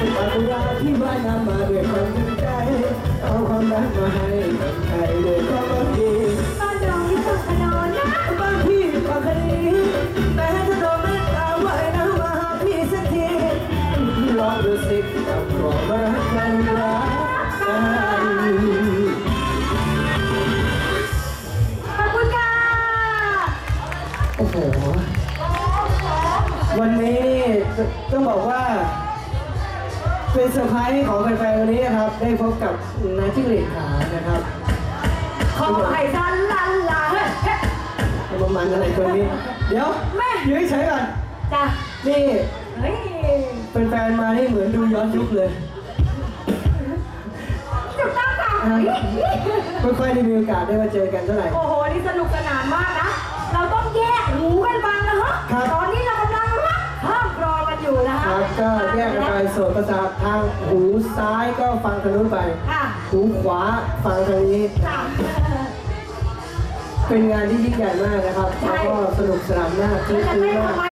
กุราที่ว่ายน้ำมาด้วยความจริงใจ เอาความรักมาให้คนไทยด้วยความหวังดีบ้านเราที่สุดขนอนนะบางพี่บางคดีแต่ถ้าโดนเมตตาไว้นะมาหาพี่สักทีลองดูสิกับขอมารักกันรักกันขอบคุณค่ะโอ้โหวันนี้ต้องบอกว่า เป็นเซอร์ไพรส์ของแฟนๆวันนี้นะครับ ได้พบกับนายจิ้งหรีดขาวนะครับขอให้ดันลันลาเฮ้ยเฮ้ยประมาณอะไรตัวนี้ เดี๋ยวแม่อยู่เฉยๆก่อนจ้ะนี่เฮ้ยเป็นแฟนๆมานี่เหมือนดูย้อนยุคเลยจุดตั้งค่ะไม่ค่อยได้มีโอกาสได้มาเจอกันเท่าไหร่ โอ้โห นี่สนุกสนานมากนะ เราต้องแยกหูกันฟัง แยกกันไปโสดประสาททางหูซ้ายก็ฟังทางนู้นไป ค่ะหูขวาฟังทางนี้ ค่ะ เป็นงานที่ยิ่งใหญ่มากนะครับ แล้วก็สนุกสนานมากแล้วจะคือเต้นมาก